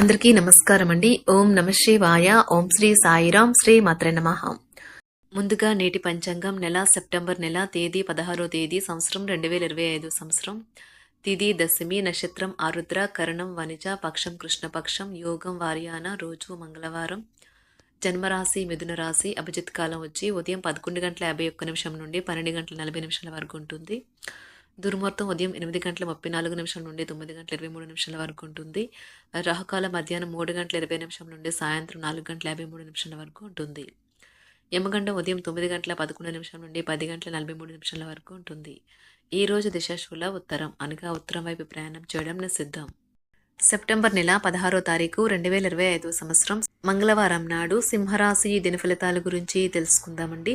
అందరికీ నమస్కారం అండి. ఓం నమ శివాయ. ఓం శ్రీ సాయిరాం శ్రీ మాత్రే నమ. ముందుగా నేటి పంచాంగం నెల సెప్టెంబర్ నెల తేదీ పదహారో తేదీ సంవత్సరం రెండు వేల ఇరవై ఐదు సంవత్సరం. తిది దశమి నక్షత్రం ఆరుద్ర కరణం వనిజ పక్షం కృష్ణపక్షం యోగం వార్యాన రోజు మంగళవారం. జన్మరాశి మిథున రాశి అభిజిత్ కాలం వచ్చి ఉదయం పదకొండు గంటల యాభై ఒక్క నిమిషం నుండి పన్నెండు గంటల నలభై నిమిషాల వరకు ఉంటుంది. దుర్ముహూర్తం ఉదయం ఎనిమిది గంటల ముప్పై నాలుగు నిమిషం నుండి తొమ్మిది గంటల ఇరవై మూడు నిమిషాల వరకు ఉంటుంది. రాహుకాల మధ్యాహ్నం మూడు గంటల ఇరవై నిమిషం నుండి సాయంత్రం నాలుగు గంటల యాభై మూడు నిమిషాల వరకు ఉంటుంది. యమగండం ఉదయం తొమ్మిది గంటల పదకొండు నిమిషం నుండి పది గంటల నలభై మూడు నిమిషాల వరకు ఉంటుంది. ఈ రోజు దిశాశూల ఉత్తరం అనగా ఉత్తరం వైపు ప్రయాణం చేయడం నిషిద్ధం. సెప్టెంబర్ నెల పదహారో తారీఖు రెండు వేల ఇరవై ఐదు సంవత్సరం మంగళవారం నాడు సింహరాశి దిన ఫలితాల గురించి తెలుసుకుందామండి.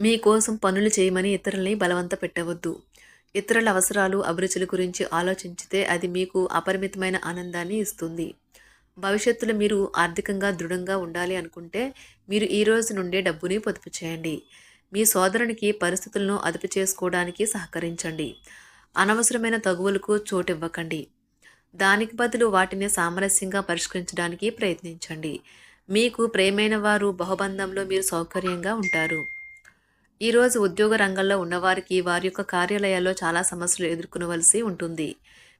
మీకోసం పనులు చేయమని ఇతరుల్ని బలవంత పెట్టవద్దు ఇతరుల అవసరాలు అభిరుచుల గురించి ఆలోచించితే అది మీకు అపరిమితమైన ఆనందాన్ని ఇస్తుంది. భవిష్యత్తులో మీరు ఆర్థికంగా దృఢంగా ఉండాలి అనుకుంటే మీరు ఈ రోజు నుండే డబ్బుని పొదుపు చేయండి. మీ సోదరునికి పరిస్థితులను అదుపు చేసుకోవడానికి సహకరించండి. అనవసరమైన తగువులకు చోటు ఇవ్వకండి దానికి బదులు వాటిని సామరస్యంగా పరిష్కరించడానికి ప్రయత్నించండి. మీకు ప్రేమైన వారు బహుబంధంలో మీరు సౌకర్యంగా ఉంటారు. ఈరోజు ఉద్యోగ రంగంలో ఉన్నవారికి వారి యొక్క కార్యాలయాల్లో చాలా సమస్యలు ఎదుర్కొనవలసి ఉంటుంది.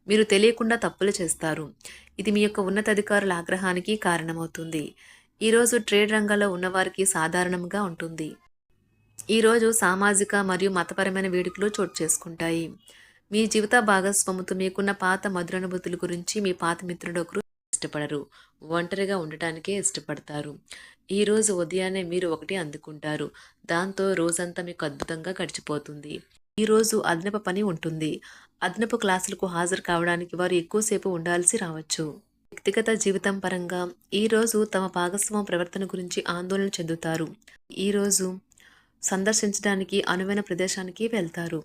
మీరు తెలియకుండా తప్పులు చేస్తారు. ఇది మీ యొక్క ఉన్నతాధికారుల ఆగ్రహానికి కారణమవుతుంది. ఈరోజు ట్రేడ్ రంగంలో ఉన్నవారికి సాధారణంగా ఉంటుంది. ఈరోజు సామాజిక మరియు మతపరమైన వేడుకలు చోటు చేసుకుంటాయి. మీ జీవిత భాగస్వాముతో మీకున్న పాత మధురానుభూతుల గురించి మీ పాత మిత్రుడు ఒకరు ఇష్టపడరు. ఒంటరిగా ఉండటానికే ఇష్టపడతారు. ఈ రోజు ఉదయాన్నే మీరు ఒకటి అందుకుంటారు. దాంతో రోజంతా మీకు అద్భుతంగా గడిచిపోతుంది. ఈ రోజు అదనపు పని ఉంటుంది. అదనపు క్లాసులకు హాజరు కావడానికి వారు ఎక్కువసేపు ఉండాల్సి రావచ్చు. వ్యక్తిగత జీవితం పరంగా ఈ రోజు తమ భాగస్వామ ప్రవర్తన గురించి ఆందోళన చెందుతారు. ఈ రోజు సందర్శించడానికి అనువైన ప్రదేశానికి వెళ్తారు.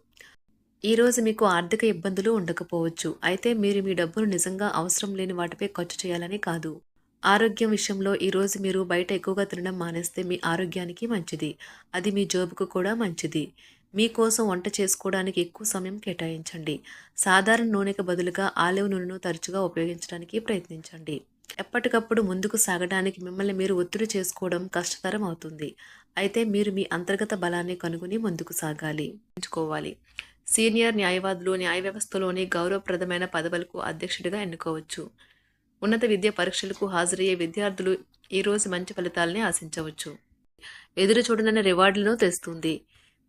ఈరోజు మీకు ఆర్థిక ఇబ్బందులు ఉండకపోవచ్చు. అయితే మీరు మీ డబ్బును నిజంగా అవసరం లేని వాటిపై ఖర్చు చేయాలని కాదు. ఆరోగ్యం విషయంలో ఈరోజు మీరు బయట ఎక్కువగా తినడం మానేస్తే మీ ఆరోగ్యానికి మంచిది. అది మీ జోబుకు కూడా మంచిది. మీకోసం వంట చేసుకోవడానికి ఎక్కువ సమయం కేటాయించండి. సాధారణ నూనెకు బదులుగా ఆలివ్ నూనెను తరచుగా ఉపయోగించడానికి ప్రయత్నించండి. ఎప్పటికప్పుడు ముందుకు సాగడానికి మిమ్మల్ని మీరు ఒత్తిడి చేసుకోవడం కష్టతరం అవుతుంది. అయితే మీరు మీ అంతర్గత బలాన్ని కనుగొని ముందుకు సాగాలి. ఎంచుకోవాలి సీనియర్ న్యాయవాదులు న్యాయ వ్యవస్థలోని గౌరవప్రదమైన పదవులకు అధ్యక్షుడిగా ఎన్నుకోవచ్చు. ఉన్నత విద్య పరీక్షలకు హాజరయ్యే విద్యార్థులు ఈరోజు మంచి ఫలితాలని ఆశించవచ్చు. ఎదురు చూడనన్న రివార్డులను తెస్తుంది.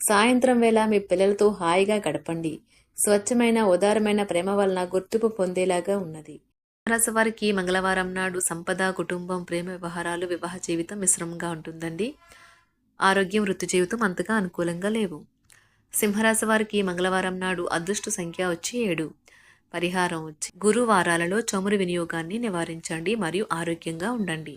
సాయంత్రం వేళ మీ పిల్లలతో హాయిగా గడపండి. స్వచ్ఛమైన ఉదారమైన ప్రేమ వలన గుర్తింపు పొందేలాగా ఉన్నది. వారికి మంగళవారం నాడు సంపద కుటుంబం ప్రేమ వ్యవహారాలు వివాహ జీవితం మిశ్రమంగా ఉంటుందండి. ఆరోగ్యం వృత్తి జీవితం అంతగా అనుకూలంగా లేవు. సింహరాశి వారికి మంగళవారం నాడు అదృష్ట సంఖ్య వచ్చి ఏడు. పరిహారం వచ్చి గురువారాలలో చమురు వినియోగాన్ని నివారించండి మరియు ఆరోగ్యంగా ఉండండి.